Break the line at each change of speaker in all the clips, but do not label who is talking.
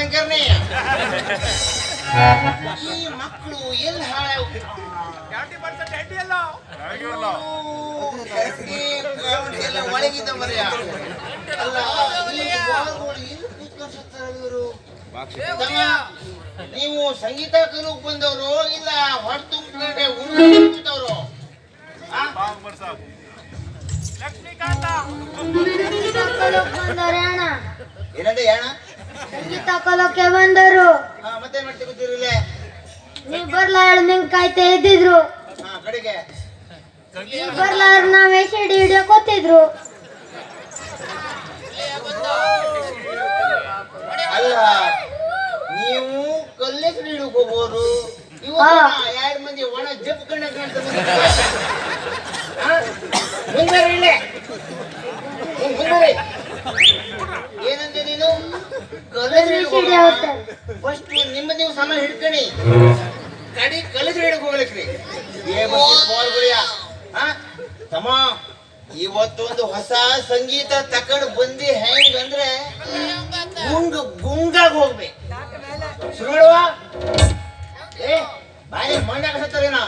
ಶಂಕರ್ನೇ ಈ ಮಕ್ಕಳು ಎಲ್ಲಿ ಹಾಳು ಒಳಗಿದ್ದ ಮರ್ಯ ಅಲ್ಲ ಇವರು? ನೀವು ಸಂಗೀತ ಕಲಿಯೋಕ್ ಬಂದವರು ಇಲ್ಲ ಹೊರತು
ಲಕ್ಷ್ಮೀಕಾಂತ.
ಏನಂದ್ರೆ ಅಣ್ಣ
ಸಂಗೀತ ಕಲೋಕೆ ಬಂದರು?
ಮತ್ತೆ ಮಾಡ್ತಿ ಗೊತ್ತಿರಲಿಲ್ಲ
ನೀವ್ ಬರ್ಲಾರ ನಿಂಗ್ ಕಾಯ್ತಾ ಇದ್ದಿದ್ರು
ಹಾ ಕಡೆಗೆ.
ನೀವ್ ಬರ್ಲಾರ ನಾವ್ ಎಸೆಡಿ ಹಿಡಿಯೋಕೋತಿದ್ರು
ಅಲ್ಲ ನೀವು ಕಲ್ಲೇ ನೀಡಕ್ ಹೋಗೋರು ಇವ
ಹಾ.
ಎರಡು ಮಂದಿ ಒಣ ಜಪ್ ಕಣ್ಣ ಕಾಣ್ತದೆ ಮುಂದೆ ಇಲ್ಲೇ. ಮುಂದೆ ಫಸ್ಟ್ ನಿಮ್ಮ ನೀವು ಸಮ ಹಿಡ್ಕಣಿ ಕಡಿ ಕಲಿಸ್ ಹಿಡಕ್ ಹೋಗ್ಲಿಕ್ರಿ ತಮ್ಮ ಇವತ್ತೊಂದು ಹೊಸ ಸಂಗೀತ ತಕೊಂಡ್ ಬಂದಿ ಹೆಂಗ್ ಅಂದ್ರೆ ಗುಂಗ್ ಗುಂಗಾಗ ಹೋಗ್ಬೇಕು. ಶುರು ಮಾಡುವ ಏ ಬಾಯಿ ಮಣ್ಣಾಗ ಹತ್ತಾರೇನ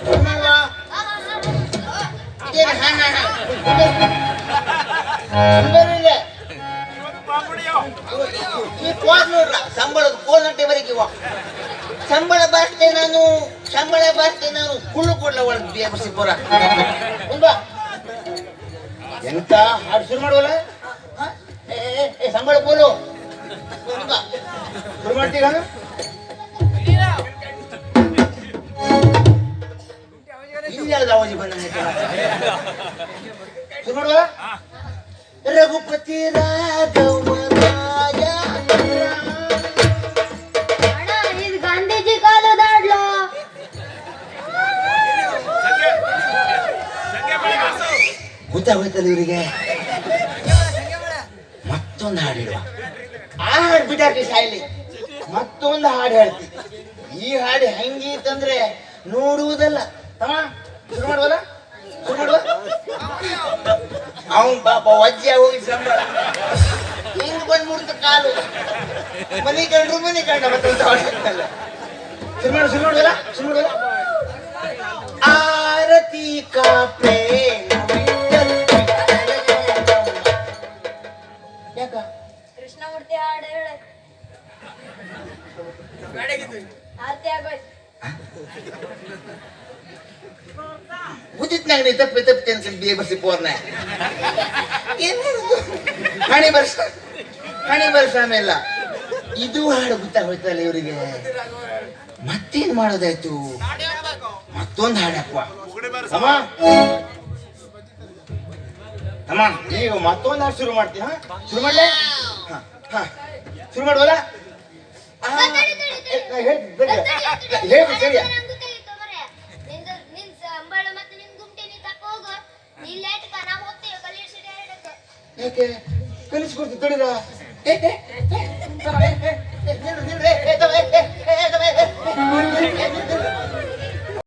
ಶುರು ಮಾಡುವ ಇದೇನು ಹಾ ಹಾ ಹಾ. ನೋಡ್ರ ಸಂಬಳದ ಕೋಲ್ ನಟ್ಟೆ ಬರೀಕಿವ ಸಂಬಳ ಬರ್ತೆ ನಾನು ಸಂಬಳ ಬರ್ತೆ ನಾನು ಕುಳ್ಳು ಕೊಡ್ಲ ಒಳಗೆ ಬೇಬಸಿ ಪುರ. ಉಂಬಾ. ಎಂತ ಹಾಡು ಶುರು ಮಾಡುವಲ್ಲ? ಸಂಬಳ ಕೋಲು. ಉಂಬಾ. ಶುರು ಮಾಡ್ತೀಗ ಇನ್ಯಾವ್ದು ಅವಾಜಿ ಬಂದ ಶುರು ಮಾಡುವ? ರಘುಪತಿ ರಾಘವರಾಯ ಗೊತ್ತಾಗೋಯ್ತಲ್ಲ ಇವರಿಗೆ? ಮತ್ತೊಂದು ಹಾಡು ಹೇಳುವ. ಆ ಹಾಡು ಬಿಟ್ಟಾಕಿ ಸಾಯ್ಲಿ ಮತ್ತೊಂದು ಹಾಡು ಹೇಳ್ತಿ. ಈ ಹಾಡು ಹೆಂಗೀತಂದ್ರೆ ನೋಡುವುದಲ್ಲ. ಅವನ್ ಪಾಪ ವಜ್ಜೆ ಹೋಗಿ ಸಂಬಳ. ಹಿಂಗ್ ಬಂದ್ಬಿಡ್ತು ಕಾಲು. ಮನಿ ಕಂಡ್ರು ಮನಿ ಕಂಡ ಮತ್ತೊಂದು ಹಾಡು ಹೇಳ್ತಲ್ಲ. ಶುರು ಮಾಡು, ಶುರು ಮಾಡುವಲ್ಲ? ಶುರು ಮಾಡುವಲ್ಲ? ಆರತಿ ಕಾ ಬುದ್ಧಿತ್ನಾಗ ನೀ ತಪ್ಪಿ ತಪ್ಪಿ ಅನ್ಕೊಂಡು ಬಿ ಬರ್ಸಿ ಪೋರ್ನ ಹಣಿ ಬರ್ಸ ಹಣಿ ಬರ್ಸ ಆಮೇಲೆ. ಇದು ಹಾಡು ಗೊತ್ತಾಗೋಯ್ತಲ್ಲ ಇವರಿಗೆ? ಮತ್ತೇನ್ ಮಾಡೋದಾಯ್ತು? ಮತ್ತೊಂದು ಹಾಡಪ್ಪ ಅಮ್ಮ. ಅಮ್ಮ ಈಗ ಮತ್ತೊಂದು ಹಾಡು ಶುರು ಮಾಡ್ತೀಯ ಶುರು ಮಾಡ್ಲೆ? ಹಾ ಶುರು ಮಾಡುವಲ್ಲ? ನಾ ಹೇಳ್ತೀನಿ ಸರಿಯಾ ಯಾಕೆ ಕಲಿಸ್ಕೊಡ್ತೀನಿ ತಡೀರ